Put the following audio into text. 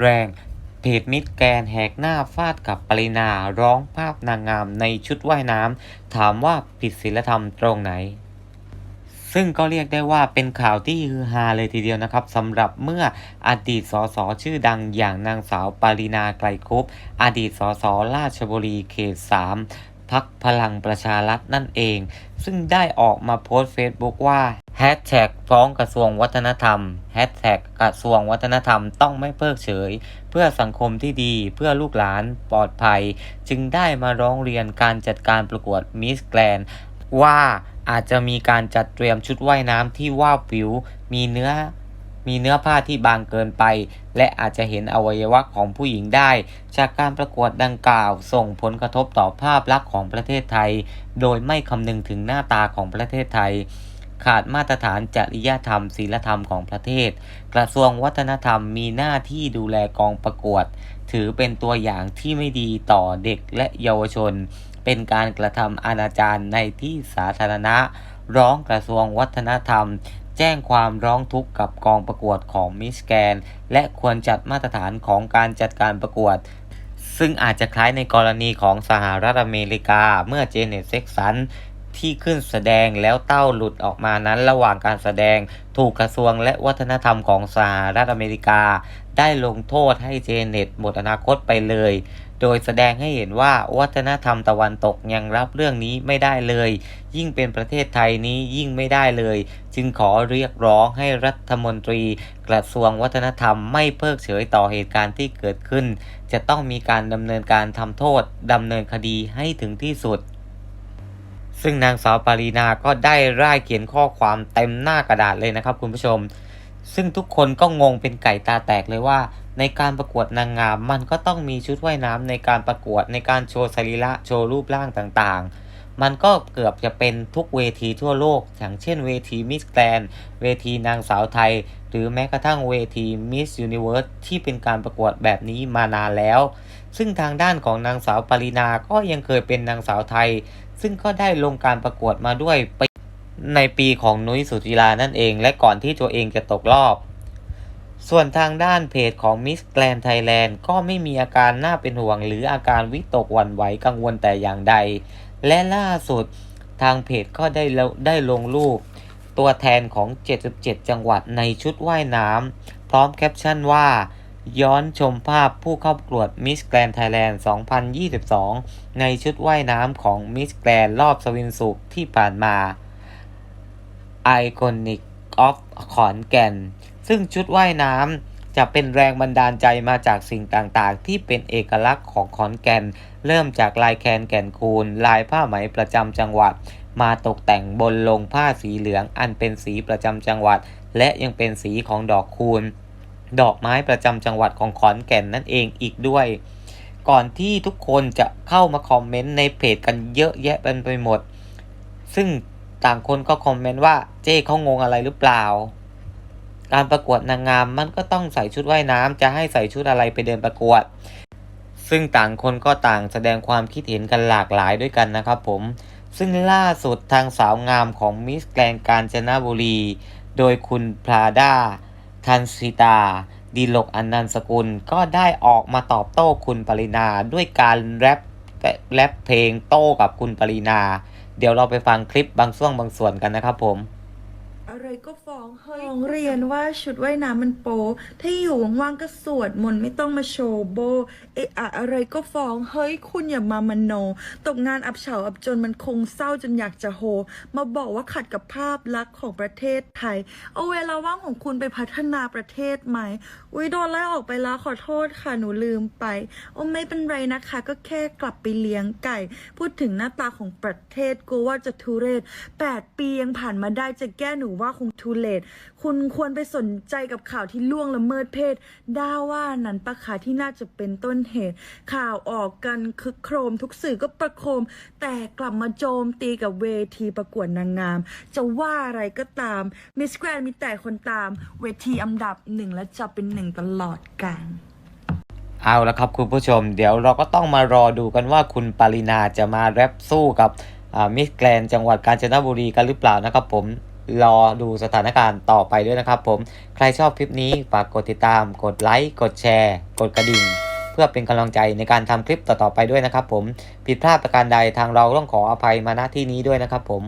แรงเพจมิดแกนแหกหน้าฟาดกับปรินาร้องภาพนางงามในชุดว่ายน้ำ ถามว่าผิดศีลธรรมตรงไหน ซึ่งก็เรียกได้ว่าเป็นข่าวที่ฮือฮาเลยทีเดียวนะครับสำหรับเมื่ออดีตสสชื่อดังอย่างนางสาวปารินาไกลคุปอดีตสสราชบุรีเขต3 พักพลังประชารัฐนั่นเอง ซึ่งได้ออกมาโพสต์เฟซบุ๊กว่าแฮชแท็กฟ้องกระทรวงวัฒนธรรมแฮชแท็กกระทรวงวัฒนธรรมต้องไม่เพิกเฉย เพื่อสังคมที่ดีเพื่อลูกหลานปลอดภัย จึงได้มาร้องเรียนการจัดการประกวดมิสแกรนว่าอาจจะมีการจัดเตรียมชุดว่ายน้ำที่ว่าบวิว มีเนื้อ มีเนื้อผ้าที่บางเกินไป และอาจจะเห็นอวัยวะของผู้หญิงได้ จากการประกวดดังกล่าว ส่งผลกระทบต่อภาพลักษณ์ของประเทศไทย โดยไม่คำนึงถึงหน้าตาของประเทศไทย ขาดมาตรฐานจริยธรรมศีลธรรมของประเทศ กระทรวงวัฒนธรรมมีหน้าที่ดูแลกองประกวด ถือเป็นตัวอย่างที่ไม่ดีต่อเด็กและเยาวชน เป็นการกระทำอนาจารในที่สาธารณะร้องกระทรวงวัฒนธรรม แจ้งความร้องทุกข์กับกองประกวดของมิสแกนและควรจัดมาตรฐานของการจัดการประกวด ซึ่งอาจจะคล้ายในกรณีของสหรัฐอเมริกา เมื่อเจเน็ตเซ็กสัน ที่ขึ้นแสดงแล้วเต้าหลุดออกมานั้นระหว่างการแสดง ถูกกระทรวงและวัฒนธรรมของสหรัฐอเมริกา ได้ลงโทษให้เจเน็ตหมดอนาคตไปเลย โดยแสดงให้เห็นว่าวัฒนธรรมตะวันตกยังรับเรื่องนี้ไม่ได้เลย ยิ่งเป็นประเทศไทยนี้ยิ่งไม่ได้เลย จึงขอเรียกร้องให้รัฐมนตรีกระทรวงวัฒนธรรมไม่เพิกเฉยต่อเหตุการณ์ที่เกิดขึ้น จะต้องมีการดำเนินการทำโทษดำเนินคดีให้ถึงที่สุด ซึ่งนางสาวปารีนาก็ได้ร่ายเขียนข้อความเต็มหน้ากระดาษเลยนะครับคุณผู้ชม ซึ่งทุกคนก็งงเป็นไก่ตาแตกเลยว่า ในการประกวดนางงาม มันก็ต้องมีชุดว่ายน้ำในการประกวดในการโชว์สรีระโชว์รูปร่างต่างๆ มันก็เกือบจะเป็นทุกเวทีทั่วโลก อย่างเช่นเวทีมิสแกรนเวทีนางสาวไทย หรือแม้กระทั่งเวทีมิสยูนิเวิร์สที่เป็นการประกวดแบบนี้มานานแล้ว ซึ่งทางด้านของนางสาวปรินาก็ยังเคยเป็นนางสาวไทย ซึ่งก็ได้ลงการประกวดมาด้วยในปีของนุ้ยสุจิรานั่นเอง และก่อนที่ตัวเองจะตกรอบ ส่วนทางด้านเพจของ Miss Grand Thailand ก็ไม่มีอาการน่าเป็นห่วง หรืออาการวิตกหวั่นไหวกังวลแต่อย่างใด และล่าสุดทางเพจก็ได้ได้ลงรูป ตัวแทนของ 77 จังหวัดในชุดว่ายน้ำพร้อมแคปชั่นว่า ย้อนชมภาพผู้เข้าประกวด Miss Grand Thailand 2022 ในชุดว่ายน้ำของ Miss Grand รอบสวินสุขที่ผ่านมา Iconic of ขอนแก่น ซึ่งชุดว่ายน้ำจะเป็นแรงบันดาลใจมาจากสิ่งต่างๆ ที่เป็นเอกลักษณ์ของขอนแก่น เริ่มจากลายแคนแก่นคูน ลายผ้าไหมประจำจังหวัด มาตกแต่งบนลงผ้าสีเหลืองอันเป็นสีประจำจังหวัด และยังเป็นสีของดอกคูณ ดอกไม้ประจำจังหวัดของขอนแก่นนั่นเองอีกด้วย ก่อนที่ทุกคนจะเข้ามาคอมเมนต์ในเพจกันเยอะแยะเป็นไปหมด ซึ่งต่างคนก็คอมเมนต์ว่าเจ้เขางงอะไรหรือเปล่า การประกวดนางงามมันก็ต้องใส่ชุดว่ายน้ำจะให้ใส่ชุดอะไรไปเดินประกวด ซึ่งต่างคนก็ต่างแสดงความคิดเห็นกันหลากหลายด้วยกันนะครับผม ซึ่งล่าสุดทางสาวงามของมิสแกรนกาญจนบุรี โดยคุณพราดา ทันสิตา ดีลกอนันสกุลก็ได้ออกมาตอบโต้คุณปรินาด้วยการแรปแรปเพลงโต้กับคุณปรินา เดี๋ยวเราไปฟังคลิปบางช่วงบางส่วนกันนะครับผม อะไรก็ฟ้องเฮ้ยฟ้องเรียนว่าชุดว่ายน้ำมันโปถ้าอยู่ว่างๆก็สวดมนต์ไม่ต้องมาโชว์โบเอะอะอะไรก็ฟ้องเฮ้ยคุณอย่ามามโน ตกงานอับเฉาอับจนมันคงเศร้าจนอยากจะโฮ มาบอกว่าขัดกับภาพลักษณ์ของประเทศไทย เอาเวลาว่างของคุณไปพัฒนาประเทศไหมอุ้ยโดนไล่ออกไปแล้วขอโทษค่ะหนูลืมไปโอ้ไม่เป็นไรนะคะ ก็แค่กลับไปเลี้ยงไก่ พูดถึงหน้าตาของประเทศกูว่าจะทุเรศแปดปียังผ่านมาได้จะแก้หนูว่าาคงทุเรศคุณควรไปสนใจกับข่าวที่ล่วงละเมิดเพศด้าว่านั้นปะคะที่น่าจะเป็นต้นเหตุ ข่าวออกกันคึกโครมทุกสื่อก็ประโคม แต่กลับมาโจมตีกับเวทีประกวดนางงาม จะว่าอะไรก็ตามมิสแกรนมีแต่คนตาม เวทีอันดับหนึ่งและจะเป็นหนึ่งตลอดกาลเอาละครับคุณผู้ชม เดี๋ยวเราก็ต้องมารอดูกันว่าคุณปรินาจะมาแรปสู้กับมิสแกรนจังหวัดกาญจนบุรีกันหรือเปล่านะครับผม รอดูสถานการณ์ต่อไปด้วยนะครับผม ใครชอบคลิปนี้ฝากกดติดตาม กดไลค์ กดแชร์ กดกระดิ่ง เพื่อเป็นกำลังใจในการทำคลิปต่อๆไปด้วยนะครับผม ผิดพลาดประการใดทางเราต้องขออภัยมาณที่นี้ด้วยนะครับผม